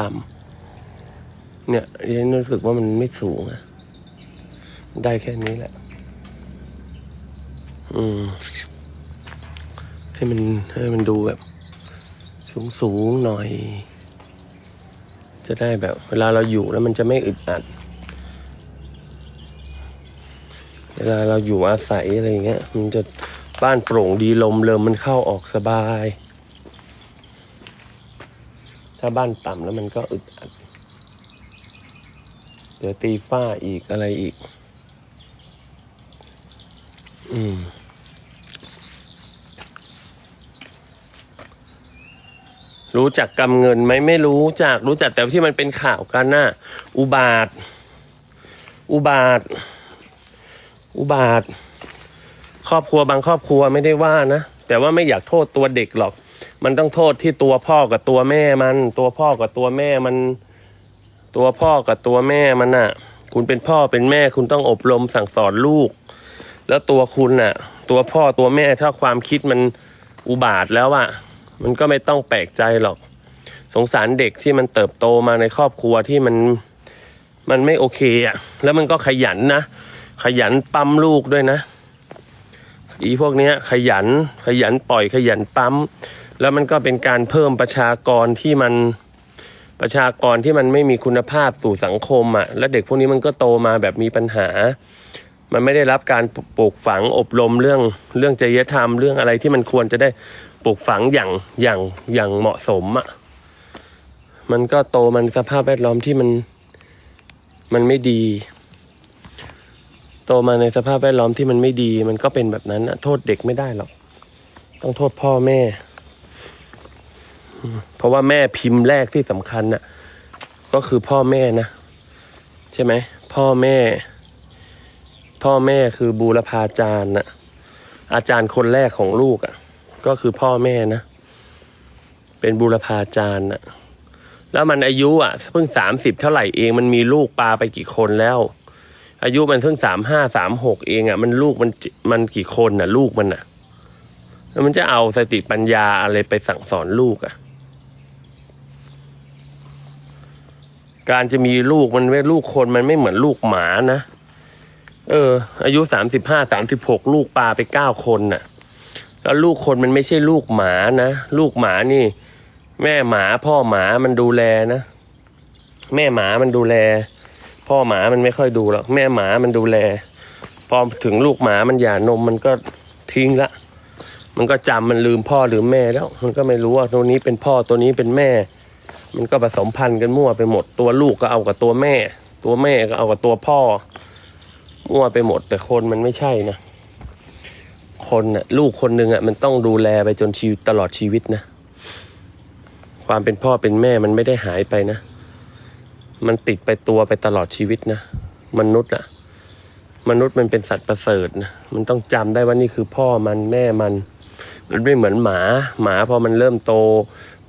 ต่ำเนี่ยเรียนรู้สึกว่ามันไม่สูงอะได้แค่นี้แหละ อืม ให้มันให้มันดูแบบ สูงสูงหน่อย จะได้แบบ เวลาเราอยู่แล้วมันจะไม่อึดอัด เวลาเราอยู่อาศัยอะไรอย่างเงี้ย มันจะบ้านโปร่งดีลมเริมมันเข้าออกสบาย ถ้าบ้านต่ำแล้วมันก็อึดอัด เดี๋ยวตีฝ้าอีกอะไรอีก อืม รู้จักกำเงินไหมไม่รู้จักรู้จักแต่ที่มันเป็นข่าวกันน่ะ อุบาท อุบาท อุบาท ครอบครัวบางครอบครัวไม่ได้ว่านะ แต่ว่าไม่อยากโทษตัวเด็กหรอก มันต้องโทษที่ตัวพ่อกับตัวแม่มัน ตัวพ่อกับตัวแม่มัน ตัวพ่อกับตัวแม่มันน่ะ คุณเป็นพ่อเป็นแม่คุณต้องอบรมสั่งสอนลูก แล้วตัวคุณน่ะ ตัวพ่อตัวแม่ถ้าความคิดมันอุบาทแล้วอะมันก็ไม่ต้องแปลกใจหรอก สงสารเด็กที่มันเติบโตมาในครอบครัวที่มันมันไม่โอเคอะแล้วมันก็ขยันนะ ขยันปั๊มลูกด้วยนะ อีพวกเนี้ย ขยัน ขยันปล่อยขยันปั๊ม แล้วมันก็เป็นการเพิ่มประชากรที่มันประชากรที่มันไม่มีคุณภาพสู่สังคมอะ่ะ แล้วเด็กพวกนี้มันก็โตมาแบบมีปัญหา มันไม่ได้รับการปลูกฝังอบรมเรื่องเรื่องจริยธรรมเรื่องอะไรที่มันควรจะได้ปลูกฝังอย่างอย่างอย่างเหมาะสมอะ่ะ มันก็โตมันสภาพแวดล้อมที่มันมันไม่ดี โตมาในสภาพแวดล้อมที่มันไม่ดี มันก็เป็นแบบนั้นนะโทษเด็กไม่ได้หรอก ต้องโทษพ่อแม่ เพราะว่าแม่พิมพ์แรกที่สำคัญน่ะ ก็คือพ่อแม่นะ ใช่ไหม พ่อแม่ พ่อแม่คือบูรพาจารย์น่ะ อาจารย์คนแรกของลูกอะ ก็คือพ่อแม่นะ เป็นบูรพาจารย์น่ะ แล้วมันอายุอะเพิ่งสามสิบเท่าไหร่เองมันมีลูกปลาไปกี่คนแล้ว อายุมันเพิ่งสามห้าสามหกเองอะ มันลูกมันมันกี่คนน่ะ ลูกมันอะแล้วมันจะเอาสติปัญญาอะไรไปสั่งสอนลูกอะ การจะมีลูกมันไม่ลูกคนมันไม่เหมือนลูกหมานะ เออ อายุสามสิบห้าสามสิบหกลูกปลาไปเก้าคนน่ะ แล้วลูกคนมันไม่ใช่ลูกหมานะลูกหมานี่ แม่หมาพ่อหมามันดูแลนะแม่หมามันดูแล พ่อหมามันไม่ค่อยดูหรอกแม่หมามันดูแล พอถึงลูกหมามันหย่านมมันก็ทิ้งละมันก็จำมันลืมพ่อหรือแม่แล้ว มันก็ไม่รู้ว่าตัวนี้เป็นพ่อตัวนี้เป็นแม่ มันก็ผสมพันธุ์กันมั่วไปหมด ตัวลูกก็เอากับตัวแม่ ตัวแม่ก็เอากับตัวพ่อ มั่วไปหมด แต่คนมันไม่ใช่นะ คนน่ะลูกคนหนึ่งอะมันต้องดูแลไปจนชีวิตตลอดชีวิตนะ ความเป็นพ่อเป็นแม่มันไม่ได้หายไปนะ มันติดไปตัวไปตลอดชีวิตนะ มนุษย์อะมนุษย์มันเป็นสัตว์ประเสริฐนะ มันต้องจำได้ว่านี่คือพ่อมันแม่มัน มันไม่เหมือนหมา หมาพอมันเริ่มโต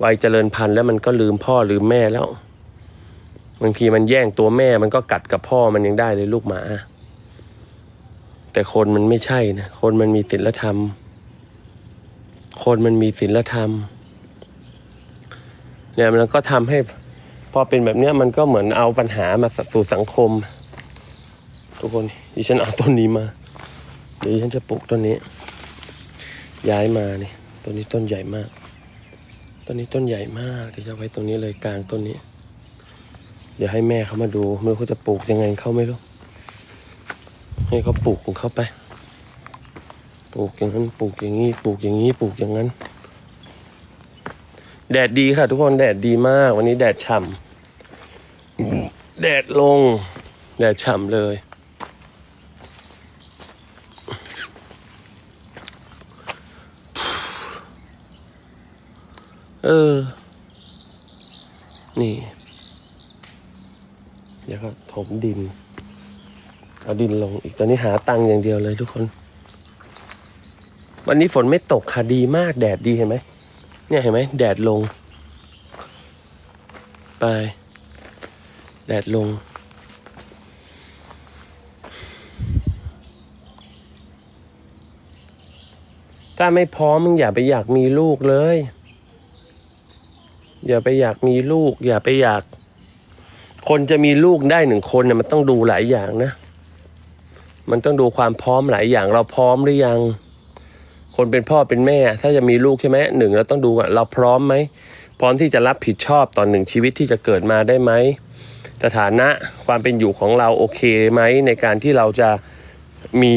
วัยเจริญพันธุ์แล้วมันก็ลืมพ่อลืมแม่แล้ว บางทีมันแย่งตัวแม่มันก็กัดกับพ่อมันยังได้เลยลูกหมา แต่คนมันไม่ใช่นะคนมันมีศีลธรรม คนมันมีศีลธรรมเนี่ยมันก็ทำให้พอเป็นแบบเนี้ยมันก็เหมือนเอาปัญหามาสู่สังคม ทุกคนดิฉันเอาต้นนี้มา เดี๋ยวฉันจะปลูกต้นนี้ ย้ายมานี่ต้นนี้ต้นใหญ่มาก ต้นนี้ต้นใหญ่มากเดี๋ยวจะไว้ตรงนี้เลยกลางต้นนี้ เดี๋ยวให้แม่เขามาดูไม่รู้เขาจะปลูกยังไงเขาไม่รู้ให้เขาปลูกของเขาไป ปลูกอย่างนั้นปลูกอย่างนี้ปลูกอย่างนี้ปลูกอย่างนั้น แดดดีค่ะ ทุกคนแดดดีมาก วันนี้แดดฉ่ำแดดลง แดดฉ่ำเลย เออ นี่ เดี๋ยวก็ถมดิน เอาดินลงอีกตอนนี้หาตังค์อย่างเดียวเลยทุกคน วันนี้ฝนไม่ตกค่ะดีมากแดดดีเห็นไหม เนี่ยเห็นไหมแดดลง ไป แดดลงถ้าไม่พร้อมมึงอย่าไปอยากมีลูกเลย อย่าไปอยากมีลูก อย่าไปอยาก คนจะมีลูกได้หนึ่งคนเนี่ยมันต้องดูหลายอย่างนะ มันต้องดูความพร้อมหลายอย่างเราพร้อมหรือยัง คนเป็นพ่อเป็นแม่ ถ้าจะมีลูกใช่ไหมหนึ่งเราต้องดูก่อนเราพร้อมไหมพร้อมที่จะรับผิดชอบต่อหนึ่งชีวิตที่จะเกิดมาได้ไหมสถานะความเป็นอยู่ของเราโอเคไหมในการที่เราจะมี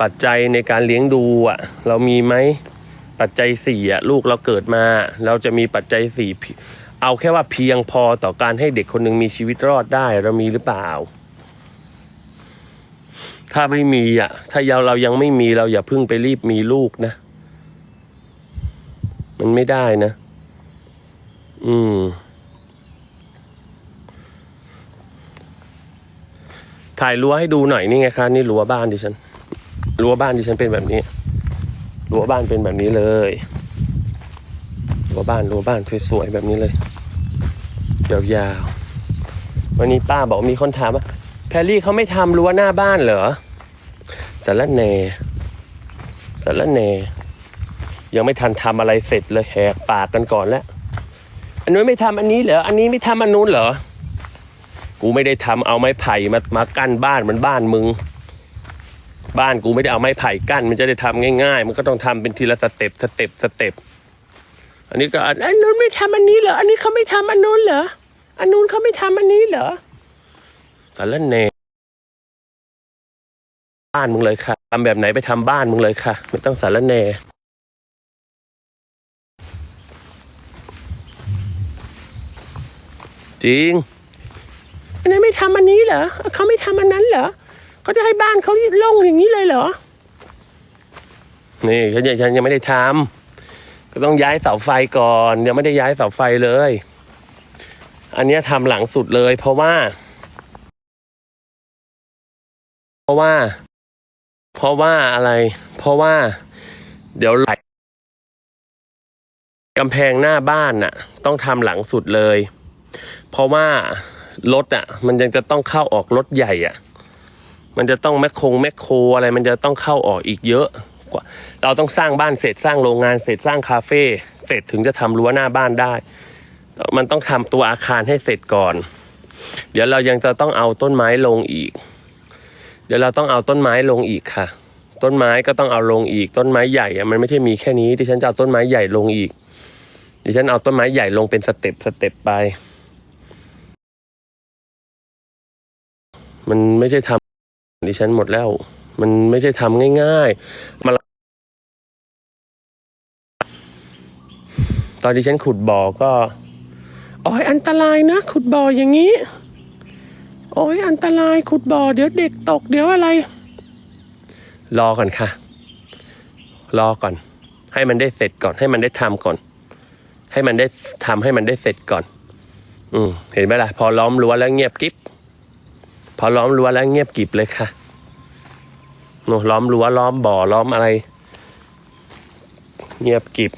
ปัจจัยในการเลี้ยงดูอะ เรามีไหม ปัจจัยสี่อะลูกเราเกิดมา เราจะมีปัจจัยสี่เอาแค่ว่าเพียงพอต่อการให้เด็กคนหนึ่งมีชีวิตรอดได้เรามีหรือเปล่า ถ้าไม่มีอะ ถ้าเราเรายังไม่มีเราอย่าเพิ่งไปรีบมีลูกนะ มันไม่ได้นะ อืมถ่ายรั้วให้ดูหน่อยนี่ไงคะนี่รั้วบ้านดิฉันรั้วบ้านดิฉันเป็นแบบนี้ รั้วบ้านเป็นแบบนี้เลยรั้วบ้านรั้วบ้านสวยๆแบบนี้เลยยาวๆวันนี้ป้าบอกมีคนถามว่าแพรรี่เขาไม่ทำรั้วหน้าบ้านเหรอสารแหนสารแหนยังไม่ทันทำอะไรเสร็จเลยแหกปากกันก่อนแล้วอันนู้นไม่ทำอันนี้เหรออันนี้ไม่ทำอันนู้นเหรอกูไม่ได้ทำเอาไม้ไผ่มามากั้นบ้านมันบ้านมึง บ้านกูไม่ได้เอาไม้ไผ่กั้น มันจะได้ทำง่าย ๆ มันก็ต้องทำเป็นทีละสเต็ปสเต็ปสเต็ปอันนี้ก็อันอันนู้นไม่ทำอันนี้เหรอ อันนี้เขาไม่ทำอันนู้นเหรอ อันนู้นเขาไม่ทำอันนี้เหรอสารเนบ้านมึงเลยค่ะทำแบบไหนไปทำบ้านมึงเลยค่ะไม่ต้องสารเนจริงอันนั้นไม่ทำอันนี้เหรอเขาไม่ทำอันนั้นเหรอ เขาจะให้บ้านเขาโล่งอย่างนี้เลยเหรอ นี่ฉันยังฉันยังไม่ได้ทำก็ต้องย้ายเสาไฟก่อน ยังไม่ได้ย้ายเสาไฟเลย อันนี้ยทำหลังสุดเลย เพราะว่า เพราะว่า เพราะว่าอะไร เพราะว่า เดี๋ยวไหลกำแพงหน้าบ้านน่ะ ต้องทำหลังสุดเลย เพราะว่ารถอะ มันยังจะต้องเข้าออกรถใหญ่อะ มันจะต้องแมคโครแมคโครอะไรมันจะต้องเข้าออกอีกเยอะกว่า เราต้องสร้างบ้านเสร็จสร้างโรงงานเสร็จสร้างคาเฟ่เสร็จถึงจะทำรั้วหน้าบ้านได้ มันต้องทำตัวอาคารให้เสร็จก่อน เดี๋ยวเรายังจะต้องเอาต้นไม้ลงอีก เดี๋ยวเราต้องเอาต้นไม้ลงอีกค่ะ ต้นไม้ก็ต้องเอาลงอีก ต้นไม้ใหญ่อะมันไม่ใช่มีแค่นี้ดิฉันจะเอาต้นไม้ใหญ่ลงอีกดิฉันเอาต้นไม้ใหญ่ลงเป็นสเต็ปสเต็ปไป มันไม่ใช่ทำ ดิฉันหมดแล้ว มันไม่ใช่ทำง่ายๆมาตอนดิฉันขุดบ่อก็โอ้ยอันตรายนะขุดบ่ออย่างนี้ โอ้ยอันตรายขุดบ่อเดี๋ยวเด็กตกเดี๋ยวอะไร รอก่อนค่ะ รอก่อน ให้มันได้เสร็จก่อน ให้มันได้ทำก่อน ให้มันได้ทำให้มันได้เสร็จก่อน อืมเห็นไหมล่ะ พอล้อมรั้วแล้วเงียบกิ๊บ พอล้อมรั้วแล้วเงียบกิบเลยค่ะโนล้อมรั้วล้อมบ่อล้อมอะไร เงียบกิบ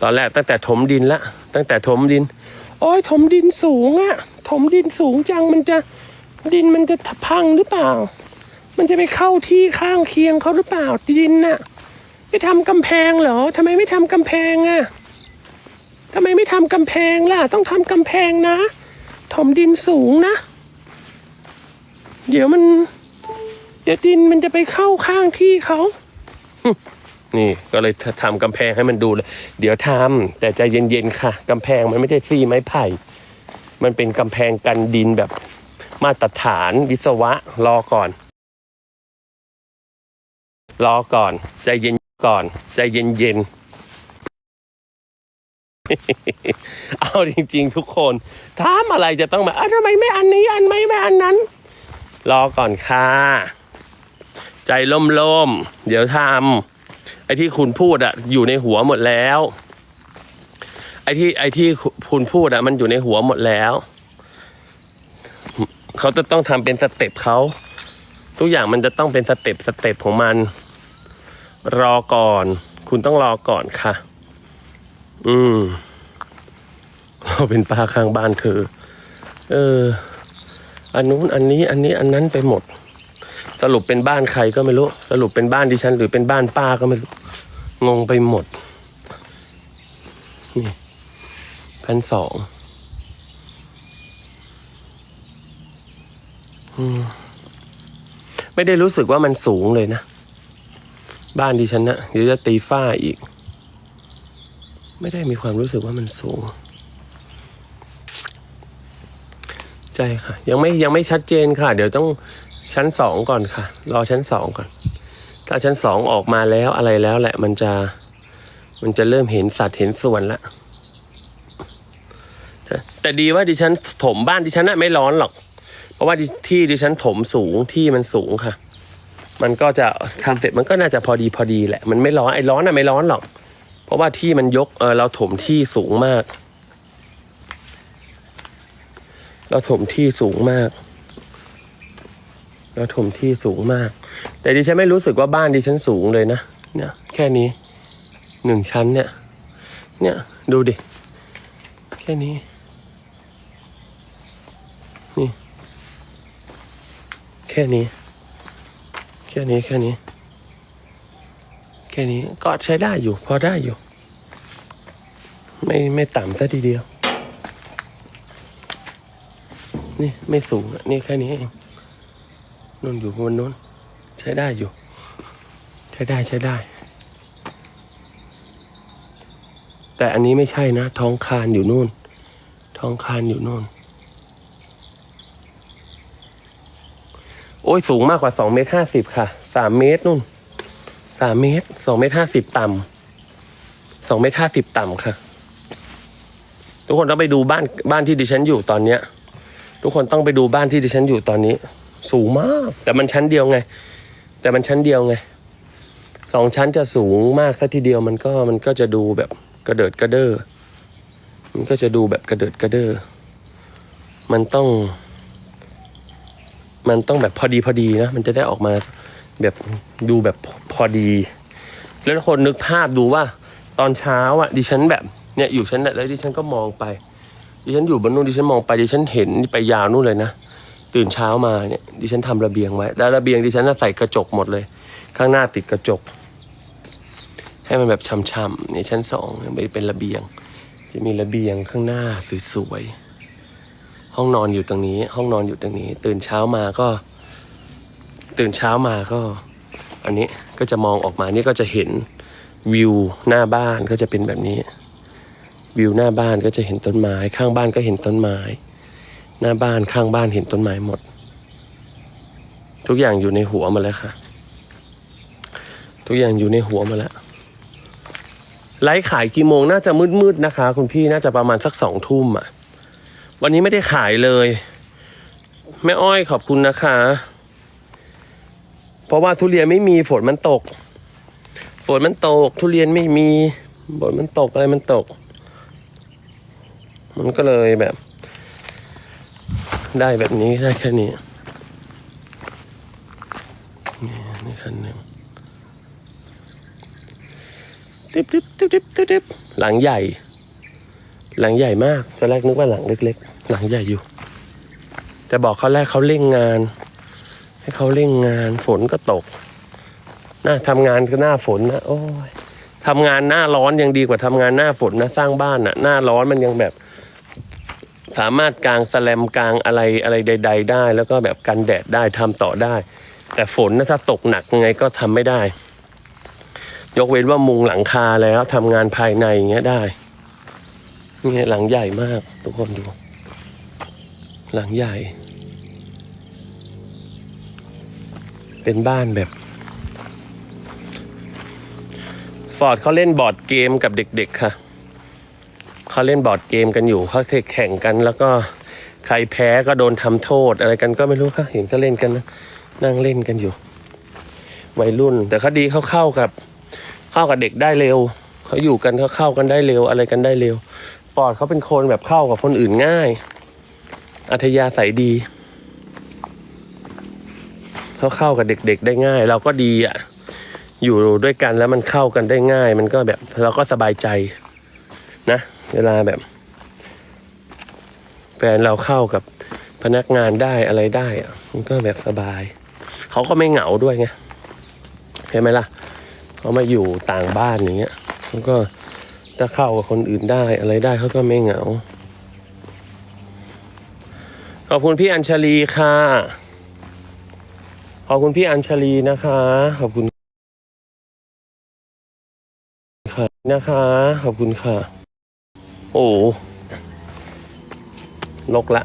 ตอนแรกตั้งแต่ถมดินละ ตั้งแต่ถมดิน โอ้ยถมดินสูงอะถมดินสูงจังมันจะดินมันจะพังหรือเปล่า มันจะไปเข้าที่ข้างเคียงเขาหรือเปล่าดินน่ะไปทำกำแพงเหรอทำไมไม่ทำกำแพงอะทำไมไม่ทำกำแพงล่ะ ต้องทำกำแพงนะถมดินสูงนะ เดี๋ยวมัน เดี๋ยวดินมันจะไปเข้าข้างที่เขา นี่ก็เลยทำกำแพงให้มันดูเลย เดี๋ยวทำแต่ใจเย็นๆค่ะกำแพงมันไม่ได้ซี่ไม้ไผ่ มันเป็นกำแพงกันดินแบบมาตรฐานวิศวะรอก่อน รอก่อน ใจเย็นก่อน ใจเย็นๆเอาจริง ๆ ทุกคนถามอะไรจะต้องแบบอ้าวทำไมไม่อันนี้อันไม่ไม่อันนั้น รอก่อนค่ะ ใจล่มๆ เดี๋ยวทำไอ้ที่คุณพูดอะอยู่ในหัวหมดแล้ว ไอ้ที่ไอ้ที่คุณพูดอะมันอยู่ในหัวหมดแล้ว เขาจะต้องทำเป็นสเต็ปเขาทุกอย่างมันจะต้องเป็นสเต็ปสเต็ปของมัน รอก่อน คุณต้องรอก่อนค่ะ อืมเราเป็นป้าข้างบ้านเธอ เออ อันนู้นอันนี้อันนี้อันนั้นไปหมด สรุปเป็นบ้านใครก็ไม่รู้ สรุปเป็นบ้านดิฉัน หรือเป็นบ้านป้าก็ไม่รู้ งงไปหมด นี่พันสองอมไม่ได้รู้สึกว่ามันสูงเลยนะ บ้านดิฉันนะเดี๋ยวจะตีฝ้าอีก ไม่ได้มีความรู้สึกว่ามันสูง ใช่ค่ะ ยังไม่ยังไม่ชัดเจนค่ะ เดี๋ยวต้องชั้นสองก่อนค่ะ รอชั้นสองก่อน ถ้าชั้นสองออกมาแล้วอะไรแล้วแหละ มันจะมันจะเริ่มเห็นสัตว์เห็นส่วนละแต่ดีว่าดิฉันถมบ้านดิฉันน่ะไม่ร้อนหรอก เพราะว่าที่ดิฉันถมสูงที่มันสูงค่ะ มันก็จะทำเสร็จมันก็น่าจะพอดีพอดีแหละ มันไม่ร้อนไอ้ร้อนน่ะไม่ร้อนหรอก เพราะว่าที่มันยกเออเราถมที่สูงมาก เราถมที่สูงมาก เราถมที่สูงมาก แต่ดิฉันไม่รู้สึกว่าบ้านดิฉันสูงเลยนะ เนี่ย แค่นี้หนึ่งชั้นเนี่ย เนี่ยดูดิ แค่นี้ นี่ แค่นี้ แค่นี้แค่นี้ แค่นี้ก็ใช้ได้อยู่ พอได้อยู่ ไม่ไม่ต่ำซะทีเดียว นี่ไม่สูงอะนี่แค่นี้เองนุ่นอยู่บนนู้น ใช้ได้อยู่ ใช้ได้ใช้ได้ แต่อันนี้ไม่ใช่นะ ท้องคานอยู่นู่น ท้องคานอยู่นู่น โอ้ยสูงมากกว่าสองเมตรห้าสิบค่ะสามเมตรนู่นสามเมตรสองเมตรห้าสิบต่ำสองเมตรห้าสิบต่ำค่ะ ทุกคนต้องไปดูบ้านบ้านที่ดิฉันอยู่ตอนเนี้ย ทุกคนต้องไปดูบ้านที่ดิฉันอยู่ตอนนี้ สูงมาก แต่มันชั้นเดียวไง แต่มันชั้นเดียวไงสองชั้นจะสูงมากซะทีเดียวมันก็มันก็จะดูแบบกระเดิดกระเด้อมันก็จะดูแบบกระเดิดกระเด้อมันต้อง มันต้องแบบพอดีพอดีนะมันจะได้ออกมาแบบดูแบบพอดี แล้วคนนึกภาพดูว่า ตอนเช้าอะดิฉันแบบเนี่ยอยู่ชั้นเนี่ยแล้วดิฉันก็มองไป ดิฉันอยู่บนนู้นดิฉันมองไปดิฉันเห็นไปยาวนู่นเลยนะตื่นเช้ามาเนี่ยดิฉันทำระเบียงไว้แล้วระเบียงดิฉันน่ะใส่กระจกหมดเลย ข้างหน้าติดกระจก ให้มันแบบช่ำๆในชั้นสองเป็นระเบียง จะมีระเบียงข้างหน้าสวยๆห้องนอนอยู่ตรงนี้ ห้องนอนอยู่ตรงนี้ ตื่นเช้ามาก็ ตื่นเช้ามาก็ อันนี้ก็จะมองออกมานี่ก็จะเห็นวิวหน้าบ้านก็จะเป็นแบบนี้ วิวหน้าบ้านก็จะเห็นต้นไม้ ข้างบ้านก็เห็นต้นไม้ หน้าบ้านข้างบ้านเห็นต้นไม้หมด ทุกอย่างอยู่ในหัวมาแล้วค่ะ ทุกอย่างอยู่ในหัวมาแล้วไลฟ์ขายกี่โมงน่าจะมืดๆนะคะ คุณพี่น่าจะประมาณสักสองทุ่มอะ วันนี้ไม่ได้ขายเลย แม่อ้อยขอบคุณนะคะ เพราะว่าทุเรียนไม่มีฝนมันตก ฝนมันตก ทุเรียนไม่มีฝนมันตกอะไรมันตก มันก็เลยแบบ ได้แบบนี้ได้แค่นี้นี่นี่คันหนึ่งติ๊บติ๊บติ๊บติ๊บติ๊บหลังใหญ่ หลังใหญ่มากตอนแรกนึกว่าหลังเล็ก ๆ หลังใหญ่อยู่ แต่บอกเขาแรกเขาเร่งงาน ให้เขาเร่งงานฝนก็ตกน่าทำงานก็หน้าฝนนะโอ้ยทำงานหน้าร้อนยังดีกว่าทำงานหน้าฝนนะสร้างบ้านน่ะ หน้าร้อนมันยังแบบ สามารถกางแสแลมกางอะไรอะไรใด ๆ ได้ แล้วก็แบบกันแดดได้ทำต่อได้ แต่ฝนนะถ้าตกหนักยังไงก็ทำไม่ได้ ยกเว้นว่ามุงหลังคาแล้วทำงานภายในอย่างเงี้ยได้นี่หลังใหญ่มาก ทุกคนดู หลังใหญ่ เป็นบ้านแบบฟอร์ดเขาเล่นบอร์ดเกมกับเด็ก ๆ ค่ะ เขาเล่นบอร์ดเกมกันอยู่เขาแข่งกัน แล้วก็ใครแพ้ก็โดนทำโทษอะไรกันก็ไม่รู้ค่ะเห็นเขาเล่นกันนะนั่งเล่นกันอยู่ วัยรุ่น แต่เขาดีเขาเข้ากับ เข้ากับเด็กได้เร็วเขาอยู่กันเขาเข้ากันได้เร็วอะไรกันได้เร็วฟอร์ดเขาเป็นคนแบบเข้ากับคนอื่นง่าย อัธยาศัยดีเขาเข้ากับเด็กๆได้ง่าย เราก็ดีอะอยู่ด้วยกันแล้วมันเข้ากันได้ง่าย มันก็แบบเราก็สบายใจนะ เวลาแบบ แฟนเราเข้ากับพนักงานได้อะไรได้อะมันก็แบบสบาย เขาก็ไม่เหงาด้วยไงใช่ไหมล่ะเขามาอยู่ต่างบ้านอย่างเงี้ยมันก็ถ้าเข้ากับคนอื่นได้อะไรได้เขาก็ไม่เหงาขอบคุณพี่อัญชลีค่ะ ขอบคุณพี่อัญชลีนะคะ ขอบคุณค่ะนะคะ ขอบคุณค่ะ โอ้ลกละ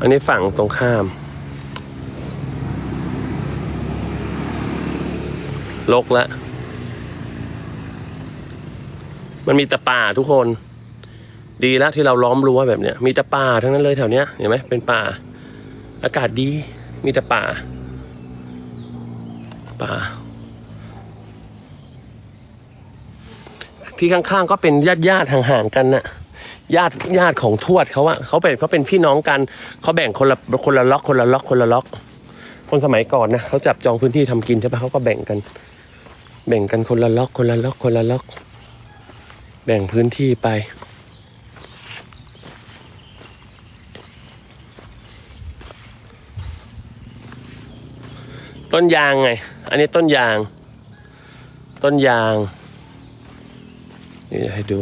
อันนี้ฝั่งตรงข้าม ลกละ มันมีแต่ป่าทุกคน ดีแล้วที่เราล้อมรั้วแบบเนี้ย มีแต่ป่าทั้งนั้นเลยแถวเนี้ย เห็นไหมเป็นป่า อากาศดี มีแต่ป่า ป่า ที่ข้างๆก็เป็นญาติญาติๆห่างๆกันน่ะญาติญาติของทวดเขาอะเขาเป็นเขาเป็นพี่น้องกันเขาแบ่งคนละคนละล็อกคนละล็อกคนละล็อก คนสมัยก่อนนะเขาจับจองพื้นที่ทำกินใช่ปะเขาก็แบ่งกัน แบ่งกันคนละล็อกคนละล็อกคนละล็อก แบ่งพื้นที่ไปต้นยางไง อันนี้ต้นยาง ต้นยาง นี่ให้ดู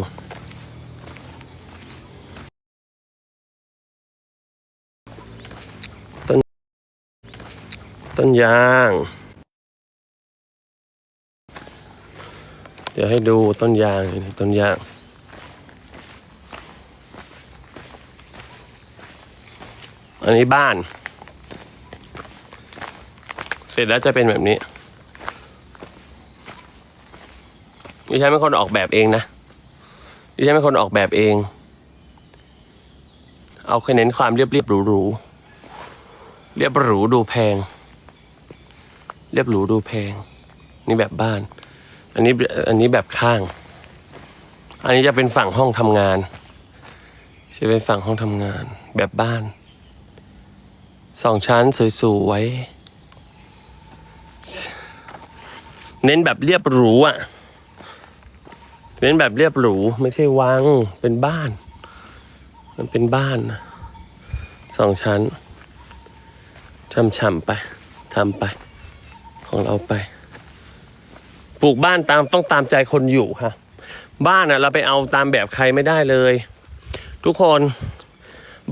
ต้น ต้นยาง เดี๋ยวให้ดูต้นยางนี่ต้นยางอันนี้บ้าน เสร็จแล้วจะเป็นแบบนี้ดิฉันเป็นคนออกแบบเองนะ ดิฉันเป็นคนออกแบบเอง เอาแค่เน้นความเรียบเรียบหรูหรูๆเรียบหรูดูแพง เรียบหรูดูแพง นี่แบบบ้าน อันนี้อันนี้แบบข้าง อันนี้จะเป็นฝั่งห้องทำงานจะเป็นฝั่งห้องทำงานแบบบ้านสองชั้นสวยๆไว้ เน้นแบบเรียบหรูอะ เน้นแบบเรียบหรูไม่ใช่วังเป็นบ้าน มันเป็นบ้านนะสองชั้นช่ำๆไปทำไป ของเราไป ปลูกบ้านตามต้องตามใจคนอยู่ค่ะ บ้านอะเราไปเอาตามแบบใครไม่ได้เลย ทุกคน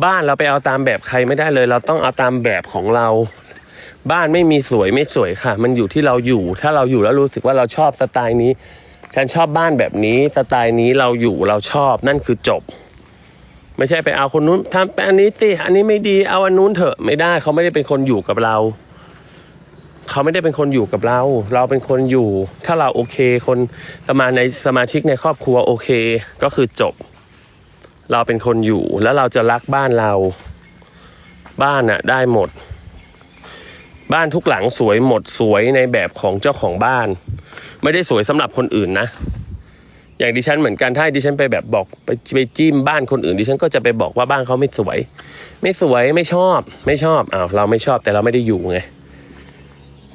บ้านเราไปเอาตามแบบใครไม่ได้เลย เราต้องเอาตามแบบของเรา บ้านไม่มีสวยไม่สวยค่ะ มันอยู่ที่เราอยู่ ถ้าเราอยู่แล้วรู้สึกว่าเราชอบสไตล์นี้ ฉันชอบบ้านแบบนี้สไตล์นี้เราอยู่เราชอบนั่นคือจบ ไม่ใช่ไปเอาคนนู้นทำไปอันนี้สิอันนี้ไม่ดีเอาอันนู้นเถอะไม่ได้เขาไม่ได้เป็นคนอยู่กับเราเขาไม่ได้เป็นคนอยู่กับเรา เราเป็นคนอยู่ ถ้าเราโอเค คนสมาในสมาชิกในครอบครัวโอเค ก็คือจบ เราเป็นคนอยู่แล้วเราจะรักบ้านเรา บ้านน่ะได้หมด บ้านทุกหลังสวยหมดสวยในแบบของเจ้าของบ้าน ไม่ได้สวยสำหรับคนอื่นนะ อย่างดิฉันเหมือนกันถ้าดิฉันไปแบบบอกไปไปจิ้มบ้านคนอื่นดิฉันก็จะไปบอกว่าบ้านเขาไม่สวย ไม่สวยไม่ชอบ ไม่ชอบอ้าวเราไม่ชอบแต่เราไม่ได้อยู่ไง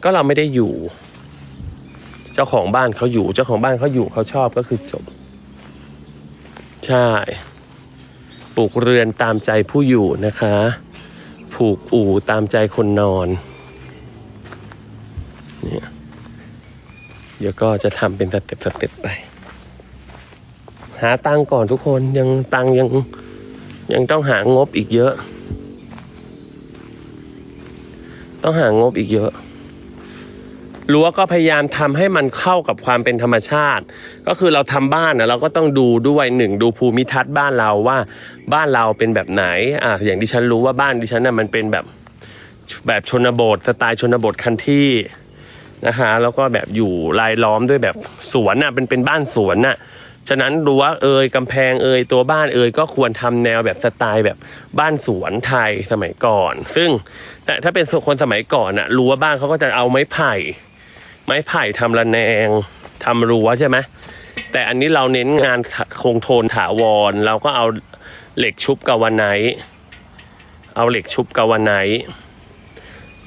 ก็เราไม่ได้อยู่ เจ้าของบ้านเขาอยู่ เจ้าของบ้านเขาอยู่เขาชอบก็คือจบ ใช่ปลูกเรือนตามใจผู้อยู่นะคะ ผูกอู่ตามใจคนนอน เนี่ย เดี๋ยวก็จะทำเป็นสเต็ปสเต็ปไป หาตังก่อนทุกคนยังตังยังยังต้องหางบอีกเยอะ ต้องหางบอีกเยอะรั้วก็พยายามทำให้มันเข้ากับความเป็นธรรมชาติ ก็คือเราทำบ้านนะเราก็ต้องดูด้วยหนึ่งดูภูมิทัศน์บ้านเราว่าบ้านเราเป็นแบบไหนอะอย่างที่ฉันรู้ว่าบ้านดิฉันน่ะมันเป็นแบบแบบชนบทสไตล์ชนบทคันที่ นะฮะแล้วก็แบบอยู่รายล้อมด้วยแบบสวนน่ะเป็นเป็นบ้านสวนน่ะฉะนั้นรั้วเอยกำแพงเอยตัวบ้านเอยก็ควรทำแนวแบบสไตล์แบบบ้านสวนไทยสมัยก่อน ซึ่งแต่ถ้าเป็นคนสมัยก่อนน่ะรั้วบ้านเขาก็จะเอาไม้ไผ่ ไม้ไผ่ทำระแนงทำรั้วใช่ไหมแต่อันนี้เราเน้นงานคงโทนถาวร เราก็เอาเหล็กชุบกาวไนท์เอาเหล็กชุบกาวไนท์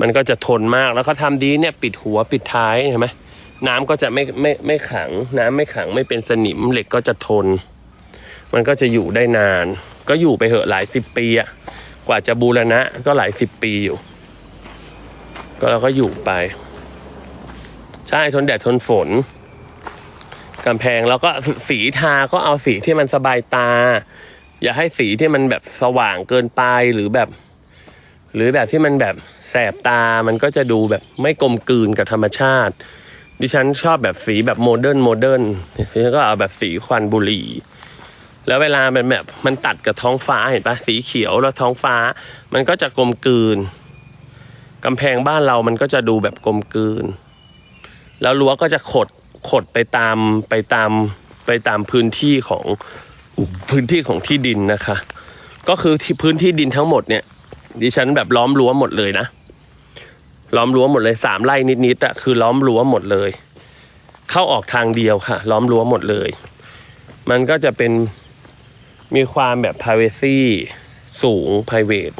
มันก็จะทนมากแล้วเขาทำดีเนี่ยปิดหัวปิดท้ายเห็นไหมน้ำก็จะไม่ไม่ไม่ขัง น้ำไม่ขังไม่เป็นสนิมเหล็กก็จะทน มันก็จะอยู่ได้นาน ก็อยู่ไปเหอะหลายสิบปีอะกว่าจะบูรณะก็หลายสิบปีอยู่ ก็เราก็อยู่ไปฉได้ทนแดดทนฝนกำแพงแล้วก็สีทาก็เอาสีที่มันสบายตา อย่าให้สีที่มันแบบสว่างเกินไปหรือแบบ หรือแบบที่มันแบบแสบตามันก็จะดูแบบไม่กลมกลืนกับธรรมชาติ ดิฉันชอบแบบสีแบบโมเดิร์นโมเดิร์นดิฉันก็เอาแบบสีควันบุหรี่ แล้วเวลามันแบบมันตัดกับท้องฟ้าเห็นปะสีเขียวแล้วท้องฟ้า มันก็จะกลมกลืนกำแพงบ้านเรามันก็จะดูแบบกลมกลืน แล้วรั้วก็จะขดขดไปตามไปตามไปตามพื้นที่ของพื้นที่ของที่ดินนะคะ ก็คือที่พื้นที่ดินทั้งหมดเนี่ย ดิฉันแบบล้อมรั้วหมดเลยนะ ล้อมรั้วหมดเลยสามไร่นิดๆอะคือล้อมรั้วหมดเลย เข้าออกทางเดียวค่ะ ล้อมรั้วหมดเลย มันก็จะเป็นมีความแบบ privacy สูง p r i v a t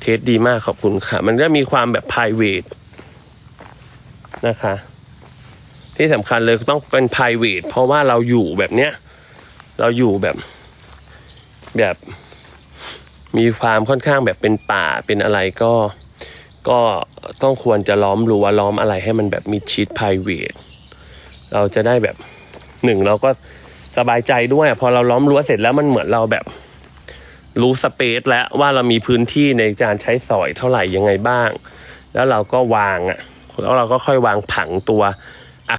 เทสดีมากขอบคุณค่ะ มันก็มีความแบบ p r i v a t นะคะ ที่สำคัญเลยต้องเป็น p r i v a t เพราะว่าเราอยู่แบบเนี้ย เราอยู่แบบแบบ มีความค่อนข้างแบบเป็นป่าเป็นอะไรก็ ก็ต้องควรจะล้อมรั้วล้อมอะไรให้มันแบบมีชิด p r i v a t เราจะได้แบบหนึ่งเราก็สบายใจด้วย พอเราล้อมรั้วเสร็จแล้วมันเหมือนเราแบบรู้สเปซแล้วว่าเรามีพื้นที่ในการใช้สอยเท่าไหร่ยังไงบ้าง แล้วเราก็วางอะแล้วเราก็ค่อยวางผังตัว